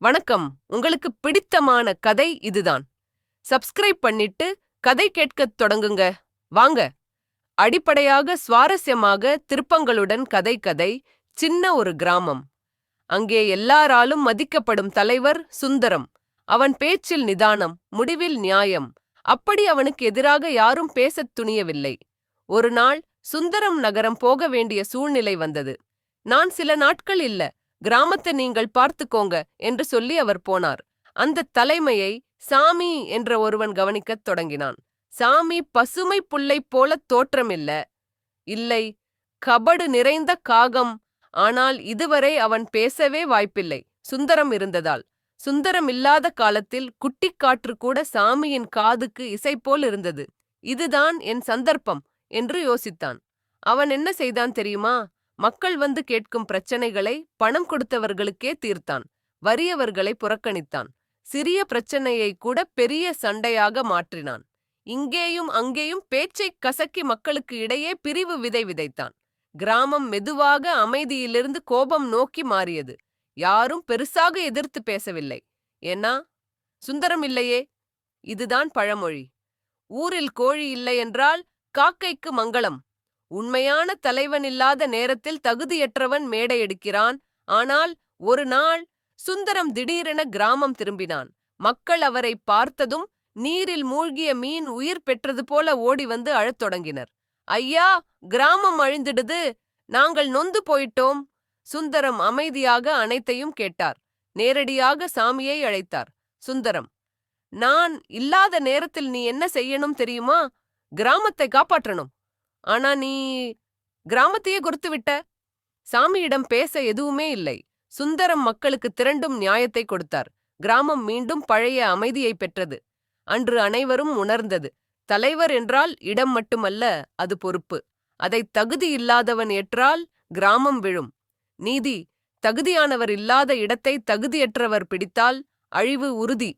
வணக்கம். உங்களுக்கு பிடித்தமான கதை இதுதான். சப்ஸ்கிரைப் பண்ணிட்டு கதை கேட்கத் தொடங்குங்க. வாங்க. அடிப்படையாக சுவாரஸ்யமாக திருப்பங்களுடன் கதை கதை சின்ன ஒரு கிராமம். அங்கே எல்லாராலும் மதிக்கப்படும் தலைவர் சுந்தரம். அவன் பேச்சில் நிதானம் முடிவில் நியாயம். அப்படி அவனுக்கு எதிராக யாரும் பேசத் துணியவில்லை. ஒரு நாள் சுந்தரம் நகரம் போக வேண்டிய சூழ்நிலை வந்தது. நான் சில நாட்கள் இல்ல. கிராமத்தை நீங்கள் பார்த்துக்கோங்க என்று சொல்லி அவர் போனார். அந்த தலைமையை சாமி என்ற ஒருவன் கவனிக்கத் தொடங்கினான். சாமி பசுமை புல்லைப் போல தோற்றமில்ல. இல்லை கபடு நிறைந்த காகம். ஆனால் இதுவரை அவன் பேசவே வாய்ப்பில்லை. சுந்தரம் இருந்ததால். சுந்தரம் இல்லாத காலத்தில் குட்டிக்காற்று கூட சாமியின் காதுக்கு இசை போல் இருந்தது. இதுதான் என் சந்தர்ப்பம் என்று யோசித்தான். அவன் என்ன செய்தான் தெரியுமா? மக்கள் வந்து கேட்கும் பிரச்சனைகளை பணம் கொடுத்தவர்களுக்கே தீர்த்தான் வறியவர்களை புறக்கணித்தான் சிறிய பிரச்சனையை கூட பெரிய சண்டையாக மாற்றினான். இங்கேயும் அங்கேயும் பேச்சைக் கசக்கி மக்களுக்கு இடையே பிரிவு விதை விதைத்தான். கிராமம் மெதுவாக அமைதியிலிருந்து கோபம் நோக்கி மாறியது. யாரும் பெருசாக எதிர்த்து பேசவில்லை. ஏன்னா சுந்தரம் இல்லையே? இதுதான் பழமொழி. ஊரில் கோழி இல்லை என்றால் காக்கைக்கு மங்களம். உண்மையான தலைவன் இல்லாத நேரத்தில் தகுதியற்றவன் மேடை எடுக்கிறான். ஆனால் ஒரு நாள் சுந்தரம் திடீரென கிராமம் திரும்பினான். மக்கள் அவரை பார்த்ததும் நீரில் மூழ்கிய மீன் உயிர் பெற்றது போல ஓடி வந்து அழத் தொடங்கினர். ஐயா கிராமம் அழிந்திடுது. நாங்கள் நொந்து போயிட்டோம். சுந்தரம் அமைதியாக அனைத்தையும் கேட்டார். நேரடியாக சாமியை அழைத்தார். சுந்தரம் நான் இல்லாத நேரத்தில் நீ என்ன செய்யணும் தெரியுமா? கிராமத்தை காப்பாற்றணும். ஆனா நீ கிராமத்தையே கொடுத்து விட்ட. சாமியிடம் பேச எதுவுமே இல்லை. சுந்தரம் மக்களுக்கு திரண்டும் நியாயத்தை கொடுத்தார். கிராமம் மீண்டும் பழைய அமைதியை பெற்றது. அன்று அனைவரும் உணர்ந்தது. தலைவர் என்றால் இடம் மட்டுமல்ல அது பொறுப்பு. அதை தகுதி இல்லாதவன் ஏற்றால் கிராமம் விழும். நீதி தகுதியானவர் இல்லாத இடத்தை தகுதியற்றவர் பிடித்தால் அழிவு உறுதி.